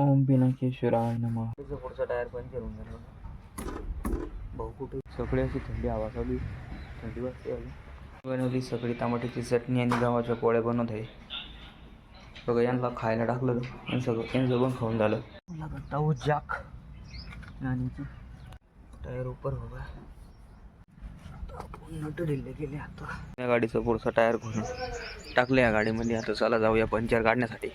ओम पिनाकेश्वराय नमः त्याचा पुढचा टायर पंचर होऊन गेला भाऊ कुठे? सगळी अशी थंडी हवा चालू थंडी वाजते बनवली सगळी टमाट्याची चटणी आणि गव्हाच्या पोळ्या बनवत आहे. सगळं यांना खायला टाकलं आणि सगळं यांचं पण खाऊन झालं. ताऊ जाक आणि टायर उपर हो बघा नट ढिल्ले गेले आता. या गाडीचा पुढचा टायर घुसून टाकलं या गाडीमध्ये. आता चला जाऊया पंचर काढण्यासाठी.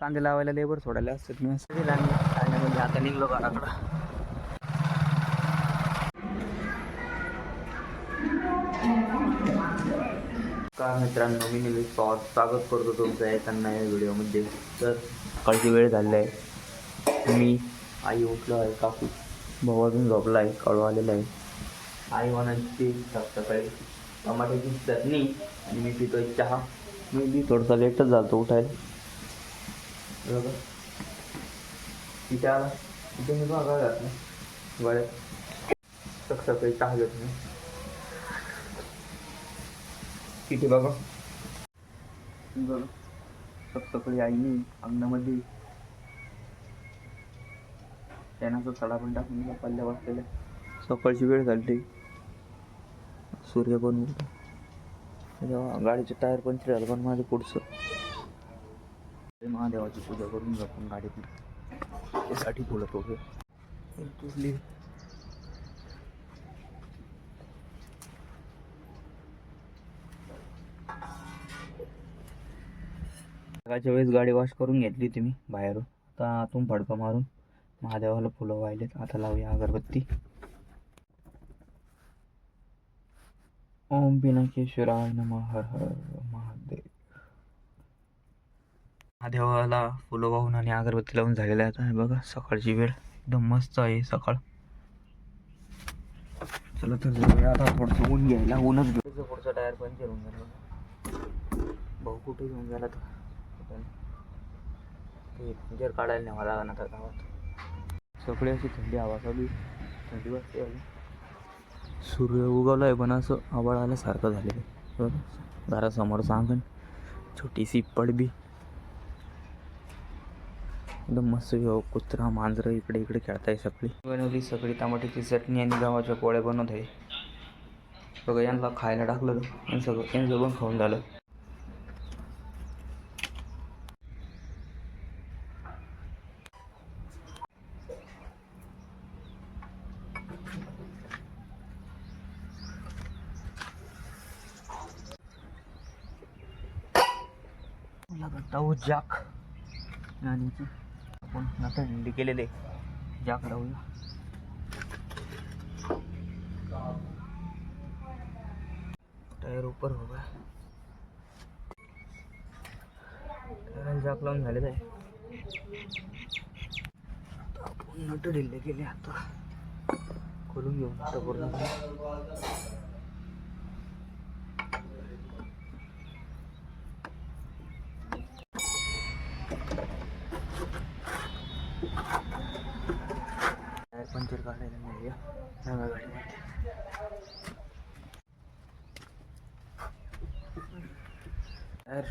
कांदे लावायला लेबर सोडायला असतात मी. असं आता निघलो घराकडं का मित्रांनो मी निलेश पवार स्वागत करतो तुमचं येताना या व्हिडिओमध्ये. तर सकाळची वेळ झाली आहे. मी आई उठलो आहे काकू. भाऊ अजून झोपला आहे कळू आलेला आहे. आई म्हणायची सकाळी टमाट्याची चटणी आणि मी पितोय चहा. मी बी थोडंसं लेटच झालतो उठायला. तिथे आला. तिथे मी बघा घातलं गळ्यात सकाळी चहा घेत नाही. तिथे बघा. बघा. सकाळी आईने अंगणामध्ये शेणाचा सडा पण टाकून पल्ल्या वाजलेल्या सकाळची वेळ झाली सूर्य पण उठला गाडीचे टायर पंक्चर झालं पण माझं पुढचं. ते महादेवाची पूजा करून आपण गाडीतून. त्यासाठी बोलत होते. तुझली सकाळच्या वेळेस गाडी वॉश करून घेतली तुम्ही बाहेरून. आता आतून फडका मारून महादेवाला फुलं वाहिलेत. आता लावूया अगरबत्ती. ओम पिनाकेश्वराय नम हर हर महादेव महादेवाला फुलं वाहून आणि अगरबत्ती लावून झालेल्या आहेत आहे बघा सकाळची वेळ. एकदम मस्त आहे सकाळ. चला तर जाऊया आता थोडंसं ऊन घ्यायला. ऊनच घेऊ. पुढचा टायर पंचर होऊन गेला भाऊ कुठे घेऊन गेला तर ते पंक्चर काढायला न्यावा लागणार आता गावात. सगळी अशी थंडी हवा चालू थंडी वाजते सूर्य उगवला आहे पण असं आबाळ आल्यासारखं झालेलं आहे. बघा घरासमोरचं अंगण छोटीशी पडबी. एकदम मस्त हो, कुत्रा मांजरं इकडे इकडे खेळताय सगळी. बनवली सगळी टमाट्याची चटणी आणि गव्हाच्या पोळ्या बनवत आहे. सगळं यांना खायला टाकलं आणि सगळं यांचं पण खाऊन झालं. लावू जाक. गाडीची आपण आता हिंडी केलेले जाक लावूया टायर उपर होगा टायर जाक लावून झालेलं आहे. आपण नट ढिल्ले केले आता. खोलून घेऊ आता पूर्ण टायर पंक्चर काढायला नव्या गाडीमध्ये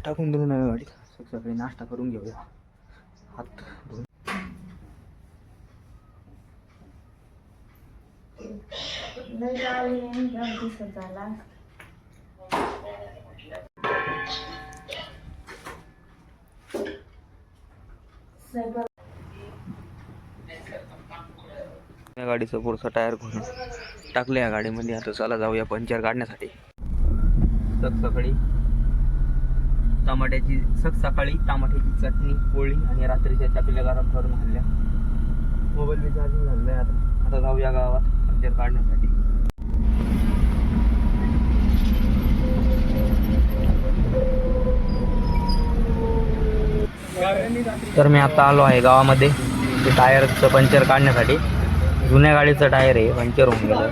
टाकून दिलं नव्या गाडीत सग- नाश्ता करून घेऊया. हात धुवून. या गाडीचा पुढचा टायर घुसून टाकलं या गाडीमध्ये. आता चला जाऊया पंचर काढण्यासाठी. सक सकाळी. टमाट्याची सक सकाळी टमाट्याची चटणी पोळी आणि रात्रीच्या चकल्या गरम करून खाल्ल्या मोबाईल बी चार्जिंग झालं आहे आता. आता जाऊया गावात पंचर काढण्यासाठी. तर मी आता आलो आहे गावामध्ये. ते टायरचं पंचर काढण्यासाठी. जुन्या गाडीचं टायर आहे पंचर होऊन गेलं.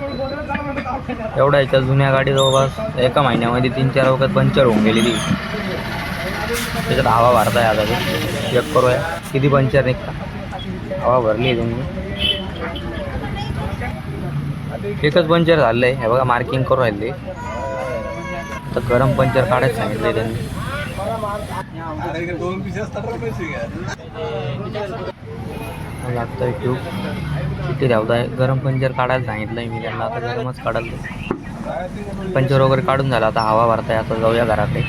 एवढा याच्या जुन्या गाडी जवळपास एका महिन्यामध्ये तीन चार वखत पंचर होऊन गेलेली. त्याच्यात हवा भरताय आहे आता चेक करूया. किती पंचर निघता? हवा भरली आहे तुम्ही एकच पंक्चर झालं आहे हे बघा मार्किंग करू राहिले. तर गरम पंचर काढायचं सांगितलं त्यांनी. दोन पीस असतात लागतोय ट्यूब किती धावताय गरम पंचर काढायला सांगितलंय मी त्यांना आता गरमच काढायला पंचर वगैरे काढून झालं आता हवा भरताय आता जाऊया घराकडे.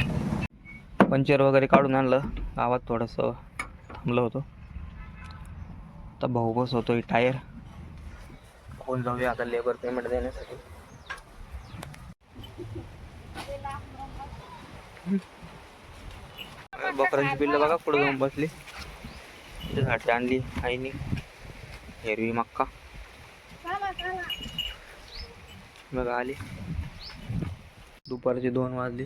पंचर वगैरे काढून आणलं. गावात थोडंसं थांबलं होतं. आता भाऊ बस होतोय टायर. कोण जाऊया आता लेबर पेमेंट देण्यासाठी? बकरांची पिल्लं बघा पुढे जाऊन बसली. त्याच्यासाठी आणली आईनी हिरवी मक्का मग आली. दुपारचे दोन वाजले.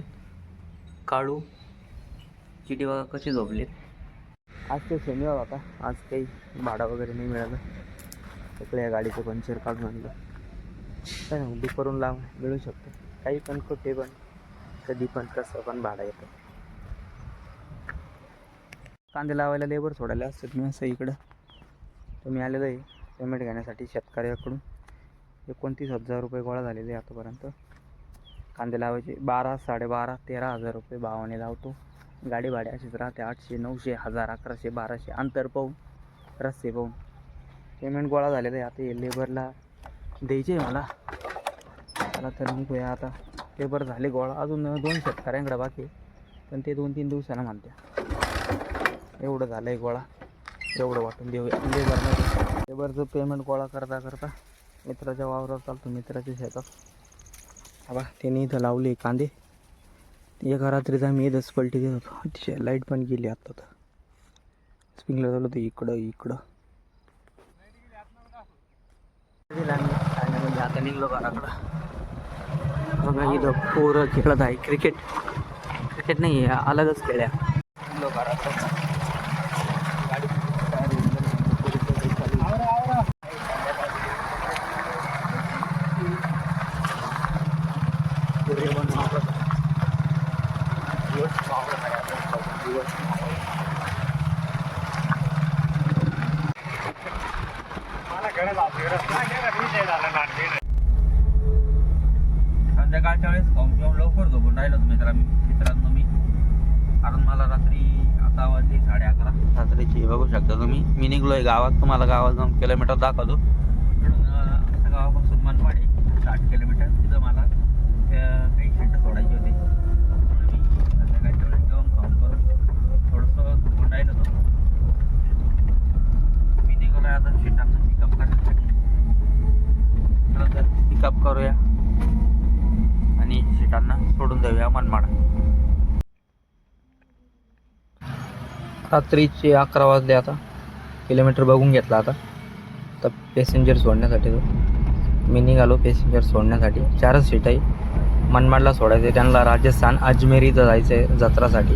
काढू चिटी बघा कशी झोपली आज ते शनिवार होता. आज काही भाडं वगैरे नाही मिळालं. सगळं या गाडीचं पंचर काढून आणलं. काय नाही दुपारून लाव मिळू शकतं. काही पण कुठे पण कधी पण कसं पण भाडं येतं. कांदे लावायला लेबर सोडायला असतात मी असं इकडं. तर मी आहे पेमेंट घेण्यासाठी शेतकऱ्याकडून. एकोणतीस हजार रुपये गोळा झालेले आहे आतापर्यंत. कांदे लावायचे बारा साडेबारा तेरा हजार रुपये भावाने लावतो. गाडी भाडे अशीच राहते आठशे नऊशे हजार अकराशे बाराशे अंतर पाहून रस्ते पाहून. पेमेंट गोळा झालेलं आहे. आता हे लेबरला द्यायचे आहे मला. मला तर निघूया आता. लेबर झाले गोळा. अजून दोन शेतकऱ्यांकडे बाकी आहे. पण ते दोन तीन दिवसानं म्हणते एवढं झालं आहे गोळा. एवढं वाटून देऊया लेबर लेबरचं पेमेंट गोळा करता करता मित्राच्या वावरात चालतो मित्राच्या शेतात हवा त्यांनी इथं लावले कांदे. एका रात्रीचा मी इथंच पलटी देत होतो. अतिशय लाइट पण गेली आत्ता तर. स्प्रिंकलर झालं होतं इकडं इकडं. म्हणजे आता निघलो घराकडं बघा इथं पोरं खेळत आहे. क्रिकेट क्रिकेट नाही आहे अलगच खेळ्या निघलो घराकडं गाडी तयार होऊन गेली. पोरीचं काही चालू आहे. पोरी पण वावरत आहे. दिवस वावरत आहे आता. दिवस संध्याकाळच्या वेळेस खाऊन पिऊन लवकर झोपून राहिलो मित्रा मित्रांनो मी. कारण मला रात्री आता वाजली साडे अकरा. रात्रीची बघू शकता तुम्ही. मी निघलोय गावात. तुम्हाला गावात जाऊन किलोमीटर दाखवतो. गावापासून मनमाड आहे. साठ किलोमीटर. तिथं मला काही शेट सोडायची होती म्हणून मी संध्याकाळच्या वेळेस जेवण खाऊन करून थोडंसं झोपून राहिलो होतो मी निघालोय आता शेटांना पिकअप करण्यासाठी चला तर पिकअप करूया आणि सीटांना सोडून देऊया मनमाड रात्रीचे अकरा वाजले आता. किलोमीटर बघून घेतला आता. तर पॅसेंजर सोडण्यासाठी तो. मी निघालो पॅसेंजर सोडण्यासाठी. चारच सीट आहे. मनमाडला सोडायचं आहे त्यांना राजस्थान अजमेर इथं जायचं आहे जत्रासाठी.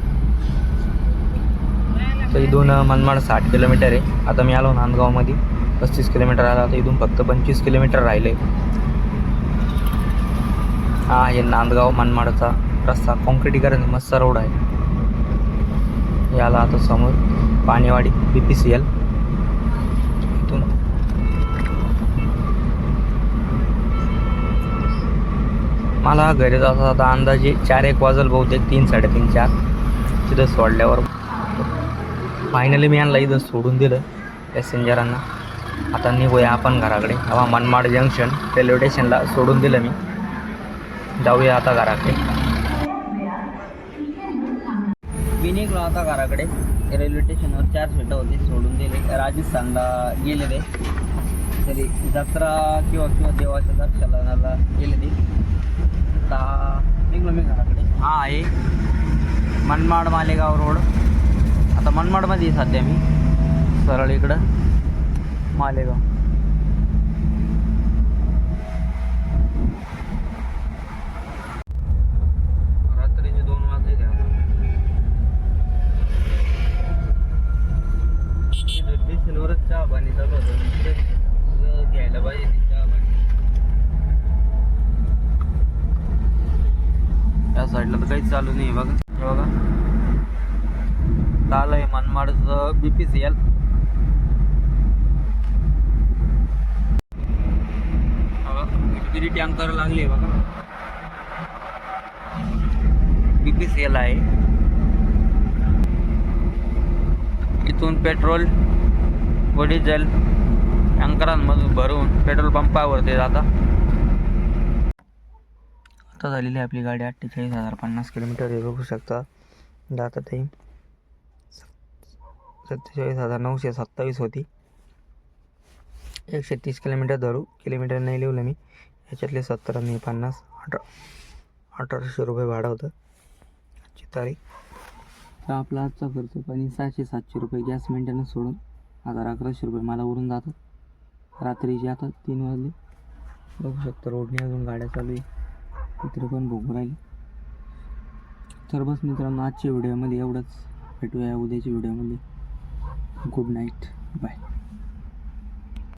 तर इथून मनमाड साठ किलोमीटर आहे. आता मी आलो नांदगावमध्ये. पस्तीस किलोमीटर आला. आता इथून फक्त पंचवीस किलोमीटर राहिले. हा हे नांदगाव मनमाडचा रस्ता. कॉन्क्रिटीकरण मस्त रोड आहे. याला आता समोर Paniwadi B P C L इथून. मला घरी जाता आता अंदाजे चार एक वाजल बहुतेक तीन साडेतीन चार. तिथं सोडल्यावर फायनली मी यांना इथं सोडून दिलं पॅसेंजरांना आता निघूया आपण घराकडे. हवा मनमाड जंक्शन रेल्वे स्टेशनला सोडून दिलं मी. जाऊया आता घराकडे मी निघलो आता घराकडे. रेल्वे स्टेशनवर चार सीटं होते सोडून दिले. राजस्थानला गेलेले. तरी जत्रा किंवा किंवा देवाच्या दर्शनाला गेलेली. आता निघलो मी घराकडे. हा आहे. मनमाड मालेगाव रोड. आता मनमाडमध्ये सध्या मी. सरळ इकडं. मालेगाव रात्रीचे दोन वाजले ते आता इथं स्टेशनवरच चहा पाणी चालू होतं मी तिथे तुझं घ्यायला पाहिजे या साईडला तर काहीच चालू नाही बघा. हे बघा. लाल आहे मनमाडचं बी पी सी एल किती टँकर लागले बघा. बी सी एल आहे. इथून पेट्रोल व डिझेल टँकरांमधून भरून पेट्रोल पंपावर ते जाता. आता झालेली आहे आपली गाडी अठ्ठेचाळीस हजार पन्नास किलोमीटर हे बघू शकता. जाता ते सत्तेचाळीस हजार नऊशे सत्तावीस होती. एकशे तीस किलोमीटर धरू. किलोमीटर नाही लिहिलं मी. याच्यातले सत्तर आणि पन्नास. अठरा अठराशे रुपये भाडं होतं. आजची तारीख. तर आपला आजचा खर्च पाणी सहाशे सातशे रुपये. गॅस मेंटेनन्स सोडून हजार अकराशे रुपये मला उरून जातात. रात्रीचे आता तीन वाजले. बघू शकता रोडने अजून गाड्या चालू आहे. कुत्रे पण भोगू राहील. तर बस मित्रांनो आजच्या व्हिडिओमध्ये एवढंच. भेटूया उद्याच्या व्हिडिओमध्ये गुड नाईट बाय